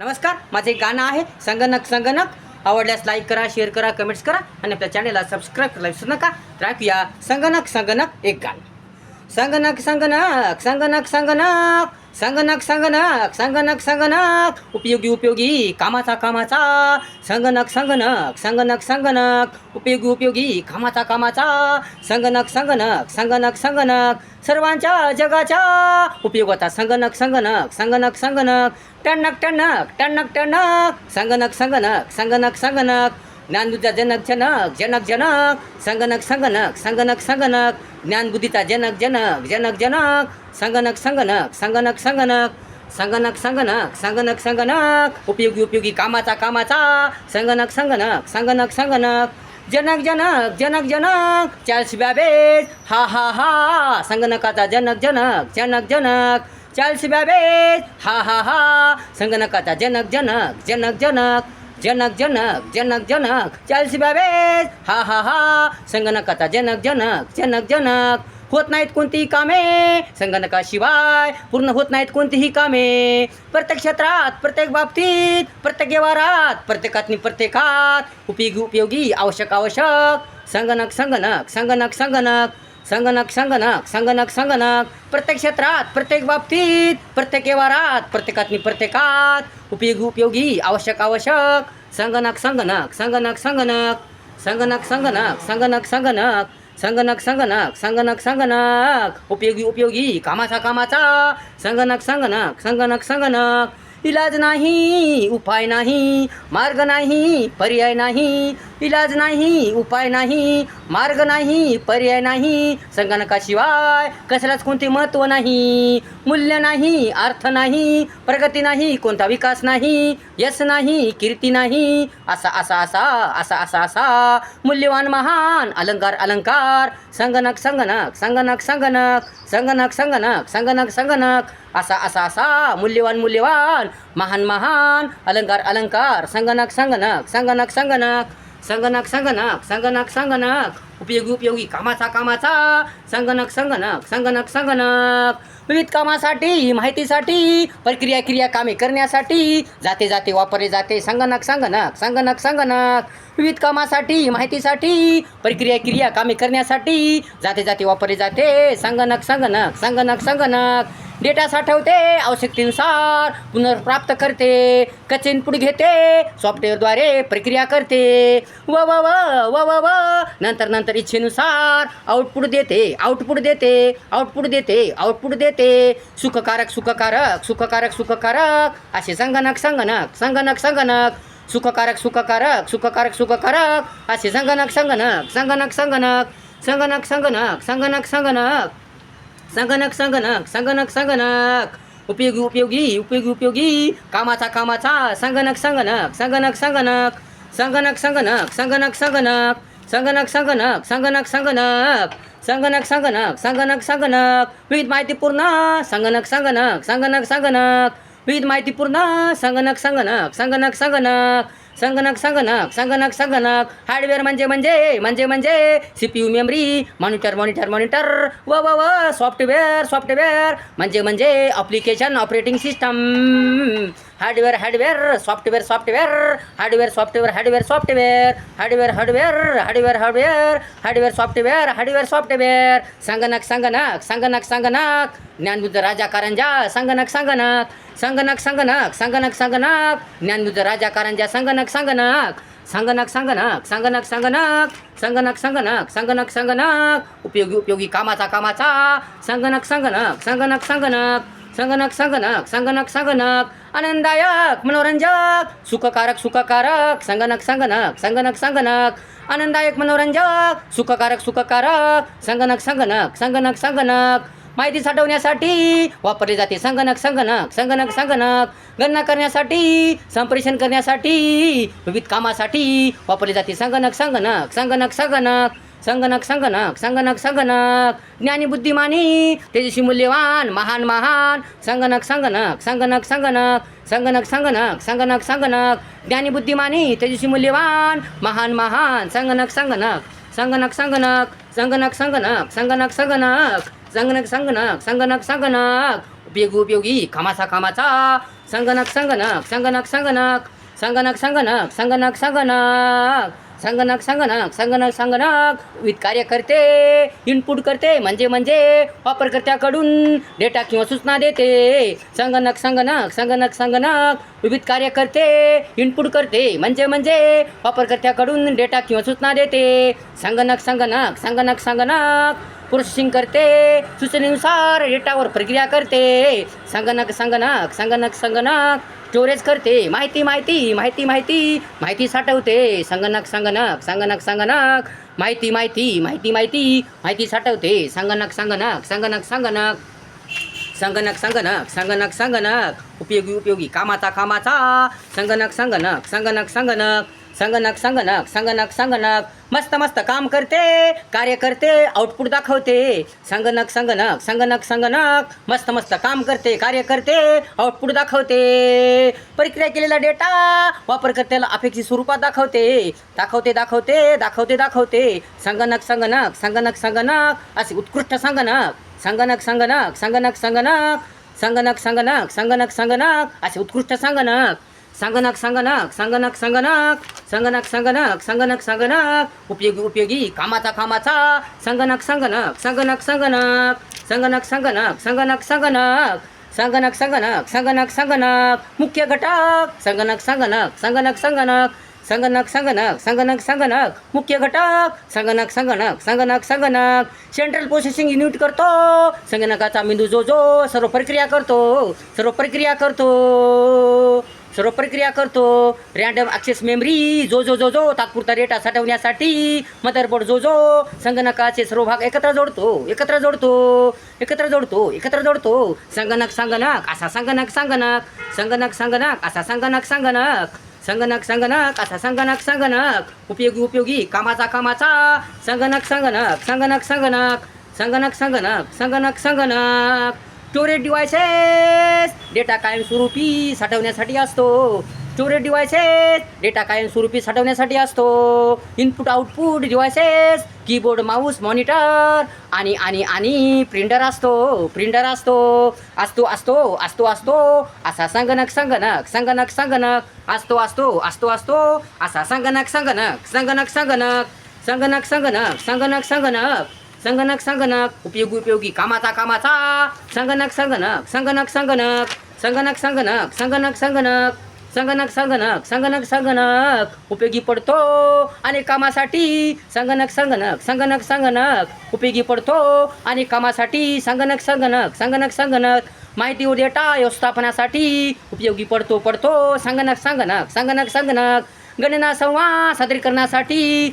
नमस्कार माझे एक गाणं आहे संगणक संगणक. आवडल्यास लाईक करा शेअर करा कमेंट्स करा आणि आपल्या चॅनेलला सबस्क्राईब करायला विसरू नका. तर ऐकूया संगणक संगणक एक गाणं. संगणक संगणक संगणक संगणक. संगणक संगणक संगणक संगणक उपयोगी उपयोगी कामाचा कामाचा संगणक संगणक संगणक संगणक उपयोगी उपयोगी कामाचा कामाचा संगणक संगणक संगणक संगणक सर्वांच्या जगाच्या उपयोगाचा संगणक संगणक संगणक संगणक टणक टणक टणक टणक संगणक संगणक संगणक संगणक ज्ञानबुद्धीचा जनक जनक जनक जनक संगणक संगणक संगणक संगणक ज्ञानबुद्धीचा जनक जनक जनक जनक संगणक संगणक संगणक संगणक संगणक संगणक संगणक संगणक उपयोगी उपयोगी कामाचा कामाचा संगणक संगणक संगणक संगणक जनक जनक जनक जनक चार्ल्स बॅबेज हा हा हा संगणकाचा जनक जनक जनक जनक चार्ल्स बॅबेज हा हा हा संगणकाचा जनक जनक जनक जनक जनक जनक जनक जनक चार्ल्स बॅबेज हा हा हा. संगणकाचा जनक जनक जनक जनक. होत नाहीत कोणतीही कामे. संगणकाशिवाय पूर्ण होत नाहीत कोणतीही कामे. प्रत्येक क्षेत्रात प्रत्येक बाबतीत प्रत्येक व्यवहारात प्रत्येकातनी प्रत्येकात उपयोगी उपयोगी आवश्यक आवश्यक. संगणक संगणक संगणक संगणक. संगणक संगणक संगणक संगणक प्रत्येक क्षेत्रात प्रत्येक बाबतीत प्रत्येक व्यवहारात प्रत्येकातनी प्रत्येकात उपयोगी उपयोगी आवश्यक आवश्यक संगणक संगणक संगणक संगणक संगणक संगणक संगणक संगणक संगणक संगणक संगणक संगणक उपयोगी उपयोगी कामाचा कामाचा संगणक संगणक संगणक संगणक इलाज नाही उपाय नाही मार्ग नाही पर्याय नाही इलाज नाही उपाय नाही मार्ग नाही पर्याय नाही संगणकाशिवाय कसलाच कोणते महत्त्व नाही मूल्य नाही अर्थ नाही प्रगती नाही कोणता विकास नाही यश नाही कीर्ती नाही असा असा असा असा असा असा मूल्यवान महान अलंकार अलंकार संगणक संगणक संगणक संगणक संगणक संगणक संगणक संगणक असा असा असा मूल्यवान मूल्यवान महान महान अलंकार अलंकार संगणक संगणक संगणक संगणक संगणक संगणक संगणक संगणक उपयोगी उपयोगी कामाचा कामाचा संगणक संगणक संगणक संगणक विविध कामासाठी माहितीसाठी प्रक्रिया क्रिया कामे करण्यासाठी जाते जाते वापरले जाते संगणक संगणक संगणक संगणक विविध कामासाठी माहितीसाठी प्रक्रिया क्रिया कामे करण्यासाठी जाते जाते वापरले जाते संगणक संगणक संगणक संगणक डेटा साठवते आवश्यकतेनुसार पुनर्प्राप्त करते कच्चे इनपुट घेते सॉफ्टवेअरद्वारे प्रक्रिया करते. व व व व व व नंतर नंतर इच्छेनुसार आउटपुट देते आउटपुट देते आउटपुट देते आउटपुट देते. सुखकारक सुखकारक सुखकारक सुखकारक असे संगणक संगणक संगणक संगणक. सुखकारक सुखकारक सुखकारक सुखकारक असे संगणक संगणक संगणक संगणक. संगणक संगणक संगणक संगणक. संगणक संगणक संगणक संगणक उपयोगी उपयोगी उपयोगी उपयोगी कामाचा कामाचा संगणक संगणक संगणक संगणक संगणक संगणक संगणक संगणक संगणक संगणक संगणक संगणक संगणक संगणक संगणक संगणक विविध माहितीपूर्ण संगणक संगणक संगणक संगणक विविध माहितीपूर्ण संगणक संगणक संगणक संगणक संगणक संगणक संगणक संगणक हार्डवेअर म्हणजे म्हणजे म्हणजे म्हणजे C P U memory monitor monitor monitor व व व सॉफ्टवेअर सॉफ्टवेअर म्हणजे म्हणजे application operating system hardware hardware software software hardware software hardware software hardware hardware hardware hardware hardware software hardware software संगणक संगणक संगणक संगणक ज्ञानबुद्ध राजा कारंजा संगणक संगणक संगणक संगणक संगणक संगणक ज्ञानबुद्ध राजा कारंजा संगणक संगणक संगणक संगणक संगणक संगणक संगणक संगणक संगणक संगणक उपयोगी उपयोगी कामाचा कामाचा संगणक संगणक संगणक संगणक संगणक संगणक संगणक संगणक आनंददायक मनोरंजक सुखकारक सुखकारक संगणक संगणक संगणक संगणक आनंददायक मनोरंजक सुखकारक सुखकारक संगणक संगणक संगणक संगणक माहिती साठवण्यासाठी वापरले जाते संगणक संगणक संगणक संगणक गणना करण्यासाठी संप्रेषण करण्यासाठी विविध कामासाठी वापरले जाते संगणक संगणक संगणक संगणक संगणक संगणक संगणक संगणक ज्ञानी बुद्धिमानी तेजस्वी मूल्यवान महान महान संगणक संगणक संगणक संगणक संगणक संगणक संगणक संगणक ज्ञानी बुद्धिमानी तेजस्वी मूल्यवान महान महान संगणक संगणक संगणक संगणक संगणक संगणक संगणक संगणक संगणक संगणक संगणक संगणक उपयोगी उपयोगी कामाचा कामाचा संगणक संगणक संगणक संगणक संगणक संगणक संगणक संगणक संगणक संगणक संगणक संगणक विथ कार्य करते इनपुट करते म्हणजे म्हणजे वापरकर्त्याकडून डेटा किंवा सूचना देते. संगणक संगणक संगणक संगणक विविध कार्य करते इनपुट करते म्हणजे म्हणजे वापरकर्त्याकडून डेटा किंवा सूचना देते. संगणक संगणक संगणक संगणक प्रोसेसिंग करते सूचनेनुसार डेटावर प्रक्रिया करते संगणक संगणक संगणक संगणक स्टोरेज करते माहिती माहिती माहिती माहिती माहिती साठवते संगणक संगणक संगणक संगणक माहिती माहिती माहिती माहिती माहिती साठवते संगणक संगणक संगणक संगणक संगणक संगणक संगणक संगणक उपयोगी उपयोगी कामाचा कामाचा संगणक संगणक संगणक संगणक संगणक संगणक संगणक संगणक मस्त मस्त काम करते कार्य करते आउटपुट दाखवते संगणक संगणक संगणक संगणक मस्त मस्त काम करते कार्य करते आउटपुट दाखवते प्रक्रिया केलेला डेटा वापरकर्त्याला अपेक्षित स्वरूपात दाखवते दाखवते दाखवते दाखवते दाखवते संगणक संगणक संगणक संगणक असे उत्कृष्ट संगणक संगणक संगणक संगणक संगणक संगणक संगणक संगणक संगणक असे उत्कृष्ट संगणक संगणक संगणक संगणक संगणक संगणक संगणक संगणक संगणक उपयोगी उपयोगी कामाचा कामाचा संगणक संगणक संगणक संगणक संगणक संगणक संगणक संगणक संगणक संगणक संगणक संगणक मुख्य घटक संगणक संगणक संगणक संगणक संगणक संगणक संगणक संगणक मुख्य घटक संगणक संगणक संगणक संगणक सेंट्रल प्रोसेसिंग युनिट करतो संगणकाचा मेंदू जो जो सर्व प्रक्रिया करतो सर्व प्रक्रिया करतो सर्व प्रक्रिया करतो. रँडम ॲक्सेस मेमरी जो जो जो जो तात्पुरता डेटा साठवण्यासाठी मदरबोर्ड जो जो संगणकाचे सर्व भाग एकत्र जोडतो एकत्र जोडतो एकत्र जोडतो एकत्र जोडतो. संगणक संगणक असा संगणक संगणक. संगणक संगणक असा संगणक संगणक. संगणक संगणक असा संगणक संगणक. उपयोगी उपयोगी कामाचा कामाचा. संगणक संगणक संगणक संगणक. संगणक संगणक संगणक संगणक. स्टोरेज डिव्हायसेस डेटा कायमस्वरूपी साठवण्यासाठी असतो. स्टोरेज डिव्हायसेस डेटा कायमस्वरूपी साठवण्यासाठी असतो. Input output devices keyboard mouse monitor आणि आणि आणि प्रिंटर असतो. प्रिंटर असतो. असतो असतो असतो असतो. असा संगणक संगणक संगणक संगणक. असतो असतो असतो असतो. असा संगणक संगणक संगणक संगणक. संगणक संगणक संगणक संगणक. संगणक संगणक उपयोगी उपयोगी कामाचा कामाचा संगणक संगणक संगणक संगणक संगणक संगणक संगणक संगणक संगणक संगणक संगणक संगणक उपयोगी पडतो आणि कामासाठी संगणक संगणक संगणक संगणक उपयोगी पडतो आणि कामासाठी संगणक संगणक संगणक संगणक माहिती व डेटा व्यवस्थापनासाठी उपयोगी पडतो पडतो संगणक संगणक संगणक संगणक गणना संवाद सादरीकरणासाठी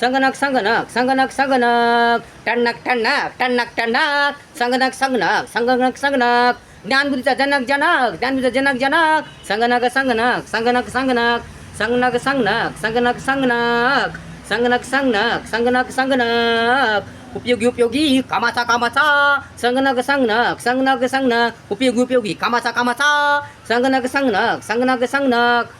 संगणक संगणक संगणक संगणक टणक टणक टणक टणक संगणक संगणक संगणक संगणक ज्ञानबुद्धीचा जनक जनक ज्ञानबुद्धीचा जनक जनक संगणक संगणक संगणक संगणक संगणक संगणक संगणक संगणक संगणक संगणक संगणक संगणक उपयोगी उपयोगी कामाचा कामाचा संगणक संगणक संगणक संगणक उपयोगी उपयोगी कामाचा कामाचा संगणक संगणक संगणक संगणक